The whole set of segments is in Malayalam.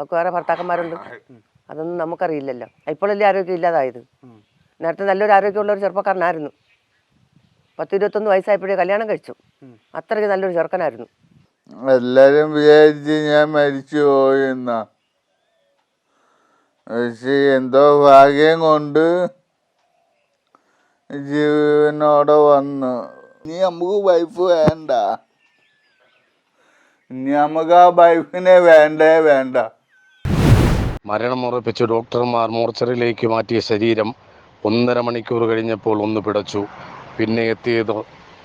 അവർക്ക് വേറെ ഭർത്താക്കന്മാരുണ്ട്. അതൊന്നും നമുക്കറിയില്ലല്ലോ. ഇപ്പോഴല്ലേ ആരോഗ്യം ഇല്ലാതായത്. നേരത്തെ നല്ലൊരു ആരോഗ്യമുള്ള ഒരു ചെറുപ്പക്കാരനായിരുന്നു. പത്ത് ഇരുപത്തൊന്ന് വയസ്സായപ്പോഴേ കല്യാണം കഴിച്ചു. അത്രയ്ക്ക് നല്ലൊരു ചെറുക്കനായിരുന്നു. എല്ലാരും വിചാരിച്ച് ഞാൻ മരിച്ചു പോയെന്ന പക്ഷെ എന്തോ ഭാഗ്യം കൊണ്ട് ജീവനോടെ വന്നു. ഇനി നമുക്ക് വൈഫ് വേണ്ട. ഇനി നമുക്ക് ആ വൈഫിനെ വേണ്ടേ വേണ്ട. മരണം ഉറപ്പിച്ച് ഡോക്ടർമാർ മോർച്ചറിയിലേക്ക് മാറ്റിയ ശരീരം ഒന്നര മണിക്കൂർ കഴിഞ്ഞപ്പോൾ ഒന്ന് പിടച്ചു. പിന്നെ എത്തിയത്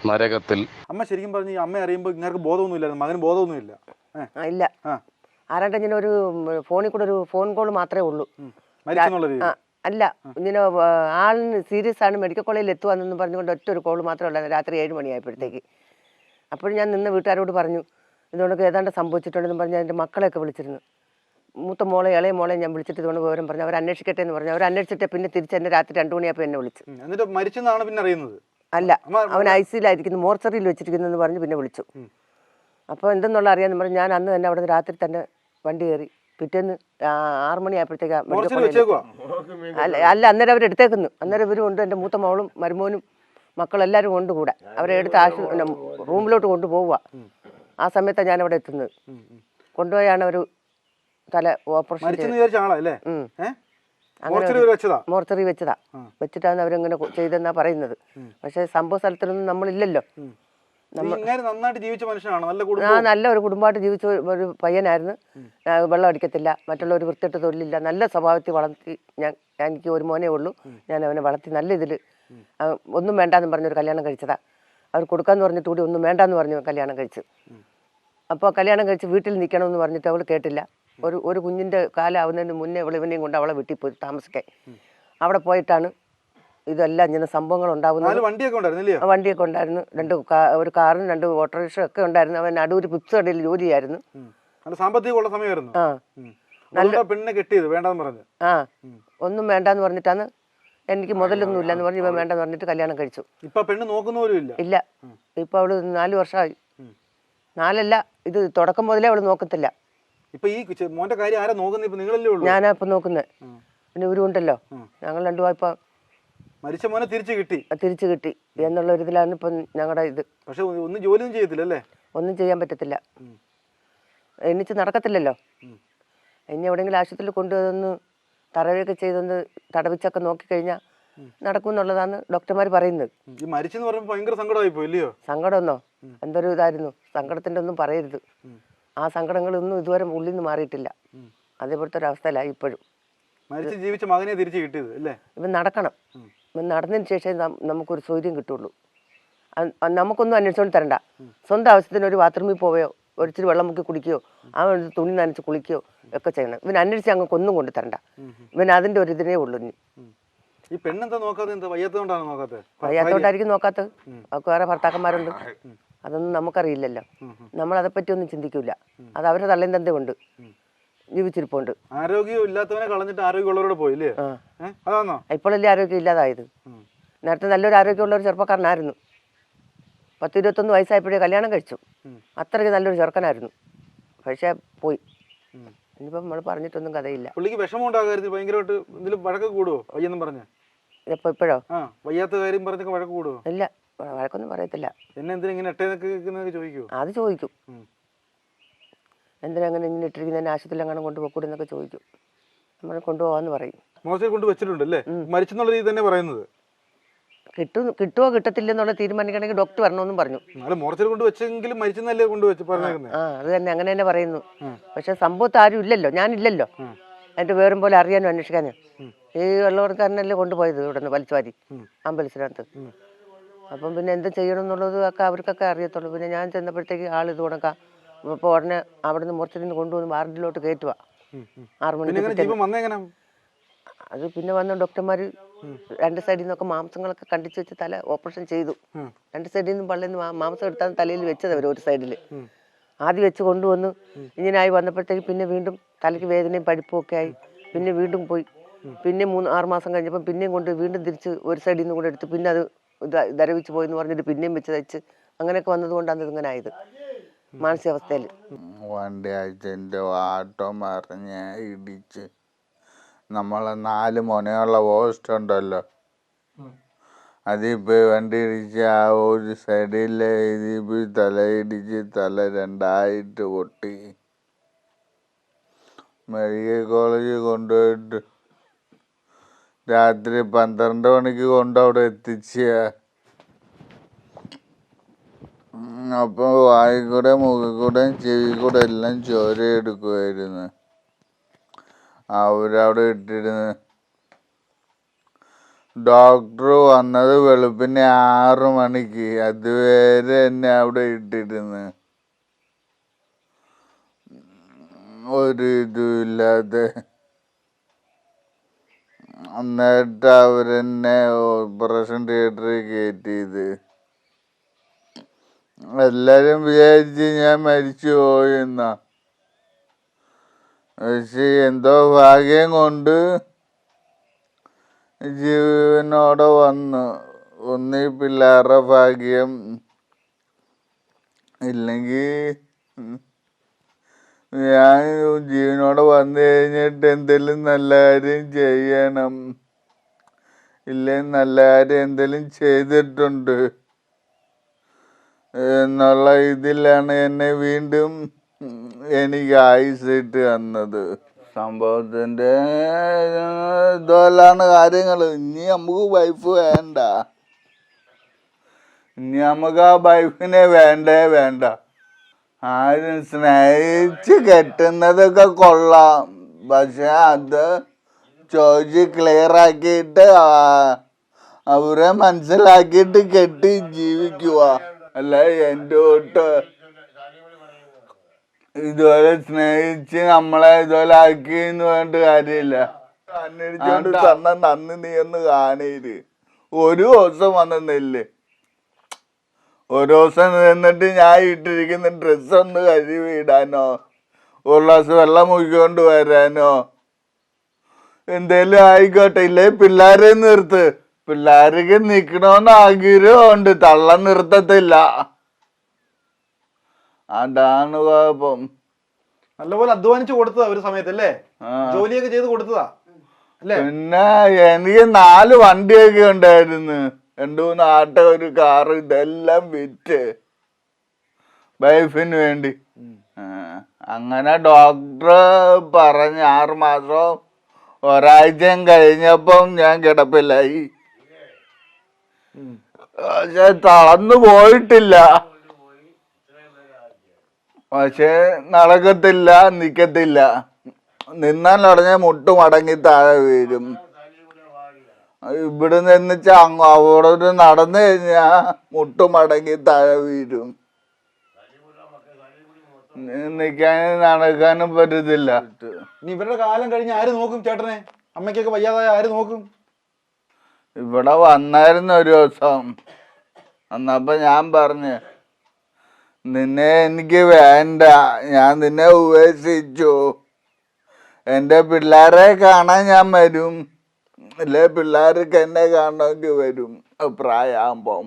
നരകത്തിൽ. അമ്മ ശരിക്കും പറഞ്ഞു ഈ അമ്മ അറിയുമ്പോൾ ഇങ്ങനെ ബോധമൊന്നുമില്ല മകന് ബോധമൊന്നുമില്ല. ആ, ഇല്ല. ആരാട്ട ആരാണ്ട് ഇങ്ങനെ ഒരു ഫോണിൽ കൂടെ ഒരു ഫോൺ കോൾ മാത്രമേ ഉള്ളൂ. മരിച്ചെന്നുള്ള രീതി. അല്ല. ഇങ്ങനെ ആളിന് സീരിയസ് ആണ്. മെഡിക്കൽ കോളേജിൽ എത്തുവാന്നെന്ന് പറഞ്ഞുകൊണ്ട് ഒറ്റ ഒരു കോൾ മാത്രമേ ഉള്ളൂ രാത്രി ഏഴ് മണിയായപ്പോഴത്തേക്ക്. അപ്പോൾ ഞാൻ നിന്ന് വീട്ടുകാരോട് പറഞ്ഞു ഇതുകൊണ്ടൊക്കെ ഏതാണ്ട് സംഭവിച്ചിട്ടുണ്ടെന്ന് പറഞ്ഞ് എന്റെ മക്കളെയൊക്കെ വിളിച്ചിരുന്നു. മൂത്ത മോളെ ഇളയ മോളെ ഞാൻ വിളിച്ചിട്ട് ഇതുകൊണ്ട് വിവരം പറഞ്ഞു. അവർ അന്വേഷിക്കട്ടെ എന്ന് പറഞ്ഞു. അവർ അന്വേഷിച്ചിട്ട് പിന്നെ തിരിച്ച് എന്നെ രാത്രി രണ്ടു മണിയായപ്പോൾ എന്നെ വിളിച്ചു. എന്നിട്ട് മരിച്ചെന്നാണ് പിന്നെ അറിയുന്നത്. അല്ല അവൻ ഐ സിയിലായിരിക്കുന്നു മോർച്ചറിയിൽ വെച്ചിരിക്കുന്നു എന്ന് പറഞ്ഞ് പിന്നെ വിളിച്ചു. അപ്പോൾ എന്തെന്നുള്ള അറിയാമെന്ന് പറഞ്ഞു ഞാൻ അന്ന് തന്നെ അവിടെ രാത്രി തന്നെ വണ്ടി കയറി. പിറ്റേന്ന് ആറു മണിയായപ്പോഴത്തേക്ക് അല്ല അല്ല അന്നേരം അവർ എടുത്തേക്കുന്നു. അന്നേരം ഇവരും ഉണ്ട് എന്റെ മൂത്ത മോളും മരുമോനും മക്കളെല്ലാവരും കൊണ്ട് കൂടെ. അവരെ എടുത്ത് ആശു റൂമിലോട്ട് കൊണ്ടുപോവുക ആ സമയത്താണ് ഞാൻ അവിടെ എത്തുന്നത് കൊണ്ടുപോയാണ് അവർ തല ഓപ്പറേഷൻ മോർച്ചറി വെച്ചതാ? വെച്ചിട്ടാണ് അവരങ്ങനെ ചെയ്തെന്നാ പറയുന്നത്. പക്ഷെ സംഭവ സ്ഥലത്തിനൊന്നും നമ്മളില്ലല്ലോ. ആ നല്ല ഒരു കുടുംബമായിട്ട് ജീവിച്ച ഒരു- പയ്യനായിരുന്നു. വെള്ളം അടിക്കത്തില്ല. മറ്റുള്ളവർ വൃത്തിയിട്ട് തൊഴിലില്ല. നല്ല സ്വഭാവത്തിൽ വളർത്തി ഞാൻ- എനിക്ക് ഒരു മോനേ ഉള്ളൂ. ഞാൻ അവനെ വളർത്തി നല്ല ഇതിൽ ഒന്നും വേണ്ടാന്ന് പറഞ്ഞൊരു കല്യാണം കഴിച്ചതാ. അവർ കൊടുക്കാന്ന് പറഞ്ഞിട്ട് കൂടി ഒന്നും വേണ്ടാന്ന് പറഞ്ഞു കല്യാണം കഴിച്ച്. അപ്പോൾ കല്യാണം കഴിച്ച് വീട്ടിൽ നിൽക്കണമെന്ന് പറഞ്ഞിട്ട് അവൾ കേട്ടില്ല. ഒരു ഒരു കുഞ്ഞിന്റെ കാലാവുന്നതിന് മുന്നേ അവൾ ഇവനെയും കൊണ്ട് അവളെ വീട്ടിൽ പോയി താമസിക്കാൻ. അവിടെ പോയിട്ടാണ് ഇതെല്ലാം ഇങ്ങനെ സംഭവങ്ങൾ ഉണ്ടാകുന്നത് വണ്ടിയൊക്കെ ഉണ്ടായിരുന്നു ആ വണ്ടിയൊക്കെ ഉണ്ടായിരുന്നു. രണ്ട് ഒരു കാറും രണ്ട് ഓട്ടോറിക്ഷ ഒക്കെ ഉണ്ടായിരുന്നു. അവൻ അടൂര് പിപ്സ് കടയിൽ ജോലിയായിരുന്നു. സാമ്പത്തികമുള്ള സമയമായിരുന്നു. ആ. കെട്ടിയത് വേണ്ടെന്ന് പറഞ്ഞു. ആ. ഒന്നും വേണ്ടാന്ന് പറഞ്ഞിട്ടാണ് എനിക്ക് മുതലൊന്നും ഇല്ലെന്ന് പറഞ്ഞു ഇവൻ വേണ്ടെന്ന് പറഞ്ഞിട്ട് കല്യാണം കഴിച്ചു. ഇപ്പൊ പെണ്ണ് നോക്കുന്നവരും ഇല്ല. ഇല്ല. ഇപ്പൊ അവൾ നാല് വർഷമായി. നാലല്ല ഇത് തുടക്കം മുതലേ അവൾ നോക്കത്തില്ല. ഇപ്പൊ ഈ മോന്റെ കാര്യം ആരാ നോക്കുന്നത് ഇപ്പൊ നിങ്ങളല്ലേ ഉള്ളൂ. ഞാനാ ഇപ്പൊ നോക്കുന്നത് പിന്നെ ഉണ്ടല്ലോ. ഞങ്ങൾ രണ്ടു ഇപ്പൊ മരിച്ച മോനെ തിരിച്ചു കിട്ടി. തിരിച്ചു കിട്ടി. എന്നുള്ള ഒരു ഇതിലാണ് ഇപ്പൊ ഞങ്ങളുടെ ഇത്. പക്ഷെ ഒന്നും ജോലിയും ചെയ്യത്തില്ല അല്ലേ ഒന്നും ചെയ്യാൻ പറ്റത്തില്ല. എണ്ണിച്ച് നടക്കത്തില്ലല്ലോ. ഇനി എവിടെയെങ്കിലും ആശുപത്രിയിൽ കൊണ്ടുവന്ന് തടവൊക്കെ ചെയ്തൊന്ന് തടവിച്ചൊക്കെ നോക്കിക്കഴിഞ്ഞാൽ നടക്കും എന്നുള്ളതാണ് ഡോക്ടർമാർ പറയുന്നത്. ഈ മരിച്ചെന്ന് പറയുമ്പോൾ ഭയങ്കര സങ്കടമായി പോയില്ലയോ സങ്കടമൊന്നോ? എന്തൊരു ഇതായിരുന്നു? സങ്കടത്തിന്റെ ഒന്നും പറയരുത്. ആ സങ്കടങ്ങളൊന്നും ഇതുവരെ ഉള്ളിൽ നിന്ന് മാറിയിട്ടില്ല അതേപോലത്തെ ഒരു ഇപ്പോഴും. മരിച്ച് ജീവിച്ച മകനെ തിരിച്ചു കിട്ടിയത് അല്ലേ? ഇവൻ നടക്കണം. ഇവൻ നടന്നതിന് ശേഷം നമുക്കൊരു സൗകര്യം കിട്ടുള്ളൂ. നമുക്കൊന്നും അന്വേഷിച്ചോണ്ട് തരണ്ട. സ്വന്തം ആവശ്യത്തിന് ഒരു ബാത്റൂമിൽ പോവുകയോ ഒരിച്ചിരി വെള്ളം മുക്കി കുടിക്കുകയോ ആ തുണി നനച്ച് കുളിക്കുകയോ ഒക്കെ ചെയ്യണം. ഇവൻ അന്വേഷിച്ച് അങ്ങ് ഒന്നും കൊണ്ട് തരണ്ട. ഇവൻ അതിന്റെ ഒരു ഇതിനേ ഉള്ളൂ ഇനി. ഈ പെണ്ണെന്താ നോക്കാത്തത്? വയ്യാത്തോണ്ടായിരിക്കും നോക്കാത്തത്? അവർക്ക് വേറെ ഭർത്താക്കന്മാരുണ്ട്. അതൊന്നും നമുക്കറിയില്ലല്ലോ. നമ്മൾ അതേപ്പറ്റി ഒന്നും ചിന്തിക്കില്ല അത് അവരുടെ തള്ളയും തന്തേ കൊണ്ട് ജീവിച്ചിരിപ്പുണ്ട്. ആരോഗ്യം ഇല്ലാത്തവനെ കളഞ്ഞിട്ട് ആരോഗ്യമുള്ളവരോട് പോയില്ലേ ഇപ്പോഴല്ലേ ആരോഗ്യം ഇല്ലാതായത്? നേരത്തെ നല്ലൊരു ആരോഗ്യമുള്ള ഒരു ചെറുപ്പക്കാരനായിരുന്നു. പത്ത് ഇരുപത്തൊന്ന് വയസ്സായപ്പോഴേ കല്യാണം കഴിച്ചു. അത്രയ്ക്ക് നല്ലൊരു ചെറുക്കനായിരുന്നു. പക്ഷേ പോയി. ഇനിയിപ്പം നമ്മൾ പറഞ്ഞിട്ടൊന്നും കഥയില്ല. പുള്ളിക്ക് വിഷമം ഉണ്ടാകരുത് ഭയങ്കരമായിട്ട് ഇതിൽ വഴക്ക് കൂടുവോ? വയ്യെന്നും പറഞ്ഞ്? ഇപ്പം ഇപ്പോഴോ? വയ്യാത്ത കാര്യം പറഞ്ഞൊക്കെ വഴക്ക് കൂടുവോ? ഇല്ല. വഴക്കൊന്നും പറയത്തില്ല. പിന്നെ എന്തിനാ ഇങ്ങനെ നിൽക്കുന്നതൊക്കെ ചോദിക്കുവോ അത് ചോദിക്കും. എന്തിനാ അങ്ങനെ ഇങ്ങനെ ഇട്ടിരിക്കുന്ന? ആശുപത്രിയിൽ അങ്ങനെ കൊണ്ടുപോയി എന്നൊക്കെ ചോദിക്കും. നമ്മൾ കൊണ്ടുപോകാന്ന് പറയും. മോശം കൊണ്ട് വെച്ചിട്ടുണ്ട് അല്ലേ മരിച്ചെന്നുള്ള രീതി തന്നെ പറയുന്നത്. കിട്ടും കിട്ടുമോ കിട്ടത്തില്ലെന്നുള്ള തീരുമാനിക്കണമെങ്കിൽ ഡോക്ടർ വരണമെന്നും പറഞ്ഞു. മോർച്ചറി കൊണ്ട് വെച്ചെങ്കിലും മരിച്ചെന്നല്ലേ കൊണ്ട് വെച്ച് ആ അത് തന്നെ അങ്ങനെ തന്നെ പറയുന്നു. പക്ഷെ സംഭവത്ത് ആരും ഇല്ലല്ലോ ഞാനില്ലല്ലോ. എന്നിട്ട് വേറും പോലെ അറിയാനും അന്വേഷിക്കാനും. ഈ വെള്ളവർക്കാരനല്ലേ കൊണ്ടുപോയത് ഇവിടെ നിന്ന് വലിച്ചുവാരി അമ്പലത്തിനകത്ത് അപ്പം പിന്നെ എന്ത് ചെയ്യണം എന്നുള്ളത് ഒക്കെ അവർക്കൊക്കെ അറിയത്തുള്ളൂ. പിന്നെ ഞാൻ ചെന്നപ്പോഴത്തേക്ക് ആൾ ഇത് കൊടുക്കാം അപ്പോൾ ഉടനെ അവിടുന്ന് മുറിച്ചിരുന്ന് മുറിച്ചിൽ കൊണ്ടുവന്ന് വാർഡിലോട്ട് കയറ്റുക ആറു മണിക്ക് അത് പിന്നെ വന്ന ഡോക്ടർമാർ രണ്ട് സൈഡിൽ നിന്നൊക്കെ മാംസങ്ങളൊക്കെ കണ്ടിച്ച് വെച്ച് തല ഓപ്പറേഷൻ ചെയ്തു. രണ്ട് സൈഡിൽ നിന്നും പള്ളിയിൽ നിന്ന് മാംസം എടുത്താൽ തലയിൽ വെച്ചത് അവർ ഒരു സൈഡിൽ. ആദ്യം വെച്ച് കൊണ്ടുവന്ന് ഇങ്ങനെയായി വന്നപ്പോഴത്തേക്ക് പിന്നെ വീണ്ടും തലയ്ക്ക് വേദനയും പഴുപ്പും ഒക്കെ ആയി. പിന്നെ വീണ്ടും പോയി. പിന്നെ മൂന്ന് ആറ് മാസം കഴിഞ്ഞപ്പം പിന്നെയും കൊണ്ട് വീണ്ടും തിരിച്ച് ഒരു സൈഡിൽ നിന്ന് കൂടെ എടുത്ത് പിന്നെ അത് ധരവിച്ച് പോയി എന്ന് പറഞ്ഞിട്ട് പിന്നെയും വെച്ച് തയ്ച്ച് അങ്ങനെയൊക്കെ വന്നതുകൊണ്ടാണ് ഇതിങ്ങനെ ഇങ്ങനെ ആയത് മാനസികാവസ്ഥയിൽ. വണ്ടി അച്ഛന്റെ ആട്ടോ മറിഞ്ഞ് ഇടിച്ച്. നമ്മളെ നാല് മുനയുള്ള പോസ്റ്റ് ഉണ്ടല്ലോ. അതിപ്പോൾ വണ്ടി ഇടിച്ച് ആ ഒരു സൈഡിലെ ഇതിപ്പോൾ തല ഇടിച്ച് തല രണ്ടായിട്ട് പൊട്ടി. മെഡിക്കൽ കോളേജിൽ കൊണ്ടുപോയിട്ട് രാത്രി പന്ത്രണ്ട് മണിക്ക് കൊണ്ട് അവിടെ എത്തിച്ച. അപ്പോൾ വായി കൂടെ മുഖൽ കൂടെ ചെവി കൂടെ എല്ലാം ചോര എടുക്കുമായിരുന്നു അവരവിടെ ഇട്ടിരുന്ന്. ഡോക്ടർ വന്നത് വെളുപ്പിന് ആറ് മണിക്ക്. അതുവരെ എന്നെ അവിടെ ഇട്ടിരുന്ന്. ഒരു ഇതുമില്ലാതെ. എന്നിട്ട് അവരെന്നെ ഓപ്പറേഷൻ തിയേറ്ററിൽ കയറ്റിയത് എല്ലാരും വിചാരിച്ച് ഞാൻ മരിച്ചു പോയെന്നാ പക്ഷെ എന്തോ ഭാഗ്യം കൊണ്ട് ജീവനോടെ വന്നു. ഒന്നീ പിള്ളേരുടെ ഭാഗ്യം ഇല്ലെങ്കിൽ ഞാൻ ജീവനോടെ വന്നു കഴിഞ്ഞിട്ട് എന്തെങ്കിലും നല്ല കാര്യം ചെയ്യണം. ഇല്ലേ? നല്ല കാര്യം എന്തെങ്കിലും ചെയ്തിട്ടുണ്ട്. എന്നുള്ള ഇതിലാണ് എന്നെ വീണ്ടും എനിക്ക് ആയുസിട്ട് തന്നത്. സംഭവത്തിന്റെ ഇതെല്ലാണ് കാര്യങ്ങൾ. ഇനി നമുക്ക് വൈഫ് വേണ്ട. ഇനി നമുക്ക് ആ വൈഫിനെ വേണ്ടേ വേണ്ട. ആരും സ്നേഹിച്ച് കെട്ടുന്നതൊക്കെ കൊള്ളാം. പക്ഷെ അത് ചോദിച്ച് ക്ലിയർ ആക്കിയിട്ട് അവരെ മനസ്സിലാക്കിയിട്ട് കെട്ടി ജീവിക്കുക അല്ല എന്റെ തൊട്ട് ഇതുപോലെ സ്നേഹിച്ച് നമ്മളെ ഇതുപോലെ ആക്കി എന്ന് പറഞ്ഞിട്ട് കാര്യമില്ല. അന്വേഷിച്ചോണ്ട് തന്ന നന്ദി നീ ഒന്ന് കാണേര് ഒരു ദിവസം വന്നില്ലേ ഒരു ദിവസം നിന്നിട്ട് ഞാൻ ഇട്ടിരിക്കുന്ന ഡ്രസ്സ് ഒന്ന് കഴുകി ഇടാനോ ഒരു ഗ്ലാസ് വെള്ളം മുക്കിക്കൊണ്ട് വരാനോ. എന്തേലും ആയിക്കോട്ടെ ഇല്ലേ? പിള്ളേരെ നിർത്ത്. പിള്ളേർക്ക് നിക്കണോന്ന് ആഗ്രഹമുണ്ട്. തള്ള നിർത്തത്തില്ല. അതാണ് കുഴപ്പം നല്ലപോലെ അധ്വാനിച്ചു കൊടുത്തതാ ഒരു സമയത്ത് അല്ലേ ജോലിയൊക്കെ ചെയ്ത് കൊടുത്തതാ. പിന്നെ എനിക്ക് നാല് വണ്ടിയൊക്കെ ഉണ്ടായിരുന്നു. രണ്ടു മൂന്ന് ആട്ടോ ഒരു കാറ് ഇതെല്ലാം വിറ്റ് വൈഫിന് വേണ്ടി. അങ്ങനെ ഡോക്ടർ പറഞ്ഞ് ആറ് മാസം ഒരാഴ്ചയും കഴിഞ്ഞപ്പം ഞാൻ കിടപ്പിലായി. പക്ഷെ തളർന്നു പോയിട്ടില്ല. പക്ഷെ നടക്കത്തില്ല നിക്കത്തില്ല. നിന്നാൽ ഉടനെ മുട്ട് മടങ്ങി താഴെ വീഴും. ഇവിടെ നിന്ന് ചങ്ങ അവിടെ ഒരു നടന്നു കഴിഞ്ഞാ മുട്ടുമടങ്ങി താഴെ വീഴും. നിക്കാനും നടക്കാനും പറ്റത്തില്ല. ഇനി ഇവരുടെ കാലം കഴിഞ്ഞ് ആര് നോക്കും ചേട്ടനെ? അമ്മയ്ക്കൊക്കെ വയ്യാതായ ആര് നോക്കും? ഇവിടെ വന്നായിരുന്നു ഒരു ദിവസം. അന്നപ്പൊ ഞാൻ പറഞ്ഞു നിന്നെ എനിക്ക് വേണ്ട. ഞാൻ നിന്നെ ഉപേക്ഷിച്ചു. എന്റെ പിള്ളേരെ കാണാൻ ഞാൻ വരും. അല്ലെ പിള്ളേർക്ക് എന്നെ കാണണമെങ്കിൽ വരും. പ്രായമാകുമ്പം.